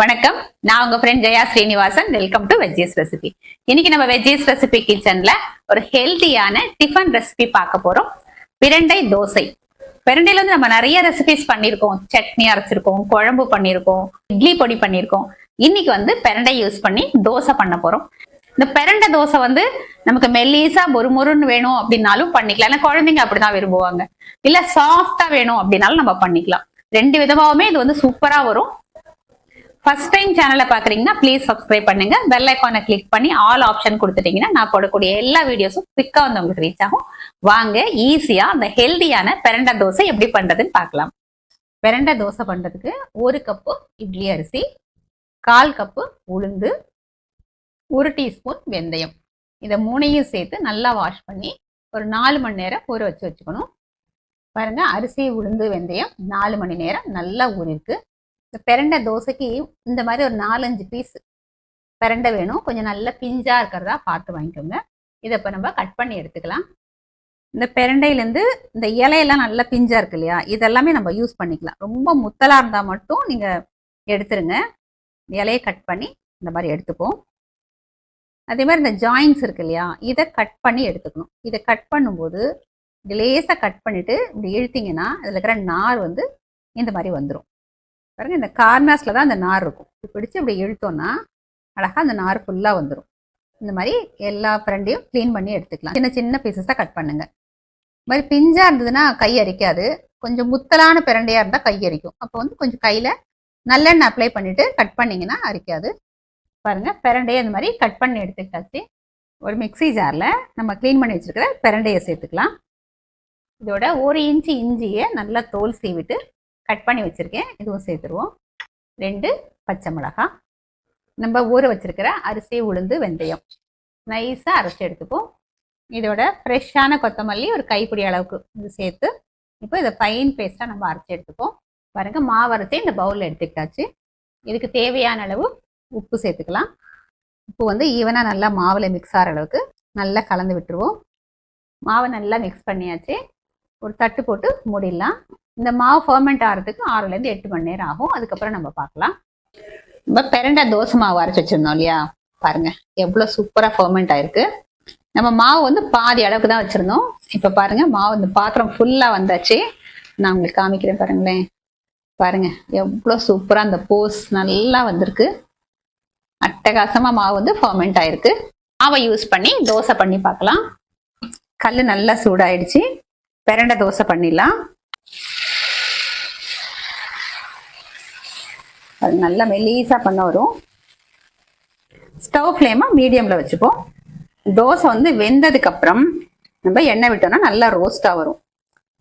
வணக்கம். நான் உங்க friend Jaya Srinivasan. Welcome to veggies recipe இன்னைக்கு நம்ம வெஜ்ஜீஸ் ரெசிபி கிச்சன்ல ஒரு ஹெல்த்தியான டிஃபன் ரெசிபி பார்க்க போறோம். பிரண்டை தோசை. பிரண்டையில வந்து நம்ம நிறைய ரெசிபிஸ் பண்ணியிருக்கோம். சட்னி அரைச்சிருக்கோம் குழம்பு பண்ணியிருக்கோம் இட்லி பொடி பண்ணியிருக்கோம். இன்னைக்கு வந்து பிரண்டை யூஸ் பண்ணி தோசை பண்ண போறோம். இந்த பிரண்டை தோசை வந்து நமக்கு மெல்லீஸா மொறுமொறுன்னு வேணும் அப்படின்னாலும் பண்ணிக்கலாம். ஏன்னா குழந்தைங்க அப்படிதான் விரும்புவாங்க. இல்ல சாஃப்டா வேணும் அப்படின்னாலும் நம்ம பண்ணிக்கலாம். ரெண்டு விதமாவுமே இது வந்து சூப்பரா வரும். ஃபர்ஸ்ட் டைம் சேனலை பாக்குறீங்கன்னா ப்ளீஸ் சப்ஸ்கிரைப் பண்ணுங்க. பெல் ஐக்கானை கிளிக் பண்ணி ஆல் ஆப்ஷன் கொடுத்துட்டீங்கன்னா நான் போடக்கூடிய எல்லா வீடியோஸும் குவிக்கா வந்து உங்களுக்கு ரீச் ஆகும். வாங்க ஈஸியா அந்த ஹெல்தியான பிரண்டை தோசை எப்படி பண்றதுன்னு பார்க்கலாம். பிரண்டை தோசை பண்றதுக்கு ஒரு கப்பு இட்லி அரிசி கால் கப்பு உளுந்து ஒரு டீஸ்பூன் வெந்தயம். இதை மூணையும் சேர்த்து நல்லா வாஷ் பண்ணி ஒரு நாலு மணி நேரம் ஊற வச்சு வச்சுக்கணும். பாருங்க அரிசி உளுந்து வெந்தயம் நாலு மணி நேரம் நல்லா ஊறிருக்கு. இந்த பிரண்டை தோசைக்கு இந்த மாதிரி ஒரு நாலஞ்சு பீஸ் பிரண்டை வேணும். கொஞ்சம் நல்ல பிஞ்சாக இருக்கிறதா பார்த்து வாங்கிக்கோங்க. இதை இப்போ நம்ம கட் பண்ணி எடுத்துக்கலாம். இந்த பிரண்டையிலேருந்து இந்த இலையெல்லாம் நல்லா பிஞ்சாக இருக்கு இல்லையா? இதெல்லாமே நம்ம யூஸ் பண்ணிக்கலாம். ரொம்ப முத்தலாக இருந்தால் மட்டும் நீங்கள் எடுத்துருங்க. இலையை கட் பண்ணி இந்த மாதிரி எடுத்துப்போம். அதே மாதிரி இந்த ஜாயின்ஸ் இருக்கு இல்லையா? இதை கட் பண்ணி எடுத்துக்கணும். இதை கட் பண்ணும்போது லேசாக கட் பண்ணிவிட்டு இப்படி இழுத்திங்கன்னா அதில் இருக்கிற நார் வந்து இந்த மாதிரி வந்துடும் பாருங்க இந்த கார்னர்ஸில் தான் அந்த நார் இருக்கும். இப்படி பிடிச்சு இப்படி இழுத்தோம்னா அழகாக அந்த நார் ஃபுல்லாக வந்துடும் இந்த மாதிரி எல்லா ஃப்ரெண்டையும் க்ளீன் பண்ணி எடுத்துக்கலாம். சின்ன சின்ன பீசஸாக கட் பண்ணுங்க. இந்த மாதிரி பிஞ்சாக இருந்ததுன்னா கை அரிக்காது. கொஞ்சம் முத்தலான பிரண்டையாக இருந்தால் கை அரிக்கும். அப்போ வந்து கொஞ்சம் கையில் நல்லெண்ணெய் அப்ளை பண்ணிவிட்டு கட் பண்ணிங்கன்னா அரிக்காது. பாருங்கள் பிரண்டையை இந்த மாதிரி கட் பண்ணி எடுத்துக்கிட்டாச்சு. ஒரு மிக்ஸி ஜாரில் நம்ம க்ளீன் பண்ணி வச்சுருக்கிற பிரண்டையை சேர்த்துக்கலாம். இதோட ஒரு இன்ச்சு இஞ்சியை நல்லா தோல் சீவிட்டு கட் பண்ணி வச்சுருக்கேன். இதுவும் சேர்த்துருவோம். ரெண்டு பச்சை மிளகாய் நம்ம ஊற வச்சிருக்கிற அரிசி உளுந்து வெந்தயம். நைஸாக அரைச்சி எடுத்துப்போம். இதோட ஃப்ரெஷ்ஷான கொத்தமல்லி ஒரு கைப்பிடி அளவுக்கு இது சேர்த்து இப்போ இதை ஃபைன் பேஸ்ட்டாக நம்ம அரைச்சி எடுத்துப்போம். பாருங்கள் மாவு அரைச்சி இந்த பவுலில் எடுத்துக்கிட்டாச்சு. இதுக்கு தேவையான அளவு உப்பு சேர்த்துக்கலாம். உப்பு வந்து ஈவனாக நல்லா மாவில் மிக்ஸ் ஆகிற அளவுக்கு நல்லா கலந்து விட்டுருவோம். மாவை நல்லா மிக்ஸ் பண்ணியாச்சு. ஒரு தட்டு போட்டு மூடிடலாம். இந்த மாவு ஃபர்மெண்ட் ஆகிறதுக்கு ஆறுலேருந்து எட்டு மணி நேரம் ஆகும். அதுக்கப்புறம் நம்ம பார்க்கலாம். நம்ம பெரண்டை தோசை மாவு அரைச்சி வச்சிருந்தோம் இல்லையா? பாருங்க எவ்வளோ சூப்பராக ஃபர்மெண்ட் ஆயிருக்கு. நம்ம மாவு வந்து பாதி அளவுக்கு தான் வச்சுருந்தோம். இப்போ பாருங்க மாவு இந்த பாத்திரம் ஃபுல்லாக வந்தாச்சு. நான் உங்களுக்கு காமிக்கிறேன் பாருங்களேன். பாருங்க எவ்வளோ சூப்பராக அந்த போஸ் நல்லா வந்திருக்கு. அட்டகாசமாக மாவு வந்து ஃபர்மெண்ட் ஆயிருக்கு. மாவை யூஸ் பண்ணி தோசை பண்ணி பார்க்கலாம். கல் நல்லா சூடாயிடுச்சு. பெரண்டை தோசை பண்ணிடலாம். அது நல்லா மெலீஸா பண்ண வரும். ஸ்டவ் ஃப்ளேமை மீடியமில் வச்சுப்போம். தோசை வந்து வெந்ததுக்கப்புறம் நம்ம எண்ணெய் விட்டோம்னா நல்லா ரோஸ்ட்டாக வரும்.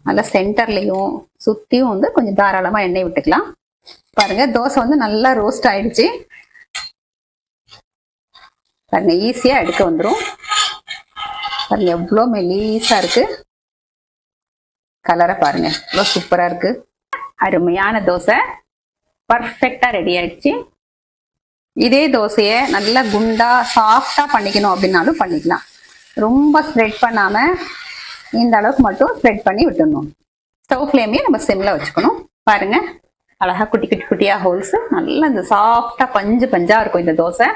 நல்லா சென்டர்லேயும் சுற்றியும் வந்து கொஞ்சம் தாராளமாக எண்ணெய் விட்டுக்கலாம். பாருங்கள் தோசை வந்து நல்லா ரோஸ்ட் ஆயிடுச்சு. பாருங்க ஈஸியாக எடுக்க வந்துடும் பாருங்க எவ்வளோ மெலீஸாக இருக்குது கலரை பாருங்க எவ்வளோ சூப்பராக இருக்குது அருமையான தோசை. பர்ஃபெக்டாக ரெடி ஆயிடுச்சு. இதே தோசையை நல்லா குண்டா சாஃப்டாக பண்ணிக்கணும் அப்படின்னாலும் பண்ணிக்கலாம். ரொம்ப ஸ்ப்ரெட் பண்ணாமல் இந்த அளவுக்கு மட்டும் ஸ்ப்ரெட் பண்ணி விட்டுடணும். ஸ்டவ் ஃப்ளேமையும் நம்ம சிம்மில் வச்சுக்கணும். பாருங்க. அழகா குட்டி குட்டி குட்டியாக ஹோல்ஸ் நல்லா இந்த சாஃப்டாக பஞ்சு பஞ்சாக இருக்கும் இந்த தோசை.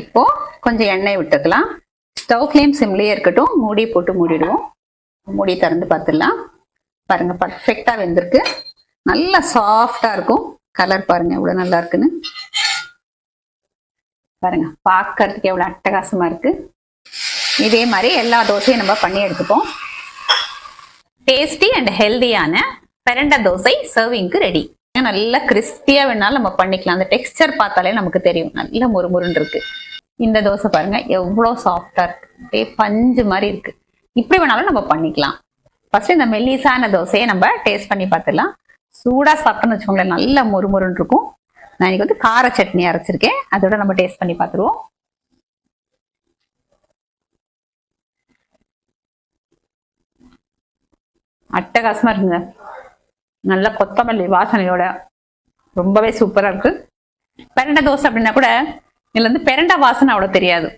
இப்போ கொஞ்சம் எண்ணெய் விட்டுக்கலாம். ஸ்டவ் ஃப்ளேம் சிம்லேயே இருக்கட்டும். மூடி போட்டு மூடிடுவோம். மூடி திறந்து பார்த்துடலாம். பாருங்க பர்ஃபெக்டாக வெந்திருக்கு. நல்லா சாஃப்டாக இருக்கும். கலர் பாருங்க எவ்வளவு நல்லா இருக்குன்னு. பாருங்க பார்க்கறதுக்கு எவ்வளவு அட்டகாசமா இருக்கு. இதே மாதிரி எல்லா தோசையும் நம்ம பண்ணி எடுத்துப்போம். டேஸ்டி அண்ட் ஹெல்தியான பிரண்டை தோசை சர்விங்க்கு ரெடி நல்லா கிறிஸ்பியா வேணாலும் நம்ம பண்ணிக்கலாம். அந்த டெக்ஸ்டர் பார்த்தாலே நமக்கு தெரியும். நல்ல முறுமுறுன்னு இருக்கு. இந்த தோசை பாருங்க எவ்வளோ சாஃப்டா இருக்கு. அப்படியே பஞ்சு மாதிரி இருக்கு. இப்படி வேணாலும் நம்ம பண்ணிக்கலாம். ஃபர்ஸ்ட் இந்த மெல்லிசான தோசையை நம்ம டேஸ்ட் பண்ணி பார்த்துடலாம். சூடாக சாப்பிட்டோன்னு வச்சுக்கோங்களேன் நல்ல மொறுமொருன்னு இருக்கும். நான் இன்னைக்கு வந்து கார சட்னி அரைச்சிருக்கேன். அதோட நம்ம டேஸ்ட் பண்ணி பார்த்துருவோம். அட்டகாசமாக இருக்குங்க. நல்ல கொத்தமல்லி வாசனையோட. ரொம்பவே சூப்பராக இருக்கு. பெரண்டை தோசை அப்படின்னா கூட இதுல வந்து பெரண்டை வாசனை அவ்வளோ தெரியாது.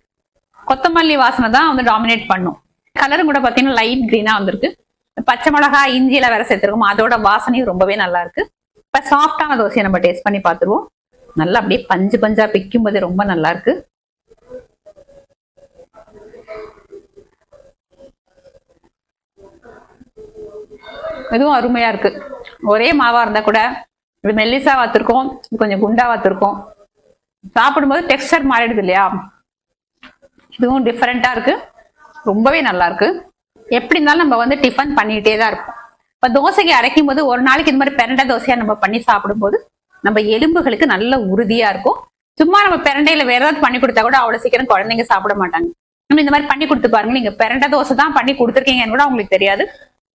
கொத்தமல்லி வாசனை தான் வந்து டாமினேட் பண்ணும். கலரும் கூட பார்த்தீங்கன்னா லைட் க்ரீனாக வந்திருக்கு. பச்சை மிளகா இஞ்சியில வேற சேர்த்துருக்கோம். அதோட வாசனையும் ரொம்பவே நல்லா இருக்கு. இப்ப சாஃப்டான தோசையை நம்ம டேஸ்ட் பண்ணி பார்த்துருவோம். நல்லா அப்படியே பஞ்சு பஞ்சா பிக்கும் போது ரொம்ப நல்லா இருக்கு. இதுவும் அருமையா இருக்கு. ஒரே மாவா இருந்தா கூட இது மெல்லிசா வாத்திருக்கோம். கொஞ்சம் குண்டா வாத்திருக்கோம். சாப்பிடும்போது டெக்ஸ்டர் மாறிடுது இல்லையா? இதுவும் டிஃப்ரெண்டா இருக்கு. ரொம்பவே நல்லா இருக்கு. எப்படி இருந்தாலும் நம்ம வந்து டிஃபன் பண்ணிட்டே தான் இருப்போம். இப்ப தோசைக்கு அரைக்கும் போது ஒரு நாளைக்கு இந்த மாதிரி பெரண்டை தோசையா நம்ம பண்ணி சாப்பிடும்போது நம்ம எலும்புகளுக்கு நல்ல உறுதியா இருக்கும். சும்மா நம்ம பெரண்டையில வேற ஏதாவது பண்ணி கொடுத்தா கூட அவ்வளவு சீக்கிரம் குழந்தைங்க சாப்பிட மாட்டாங்க. நம்ம இந்த மாதிரி பண்ணி கொடுத்து பாருங்க. நீங்க பெரண்டை தோசை தான் பண்ணி கொடுத்துருக்கீங்கன்னு கூட அவங்களுக்கு தெரியாது.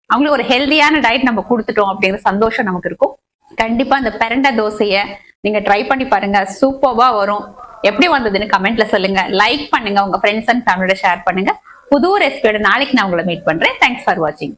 அவங்களுக்கு ஒரு ஹெல்தியான டயட் நம்ம கொடுத்துட்டோம் அப்படிங்கிற சந்தோஷம் நமக்கு இருக்கும். கண்டிப்பா அந்த பெரண்டை தோசைய நீங்க ட்ரை பண்ணி பாருங்க. சூப்பர்வா வரும். எப்படி வந்ததுன்னு கமெண்ட்ல சொல்லுங்க. லைக் பண்ணுங்க. உங்க ஃப்ரெண்ட்ஸ் அண்ட் ஃபேமிலியோட ஷேர் பண்ணுங்க. புது ரெசிபியோட நாளைக்கு நான் உங்களை மீட் பண்றேன். தேங்க்ஸ் ஃபார் வாட்சிங்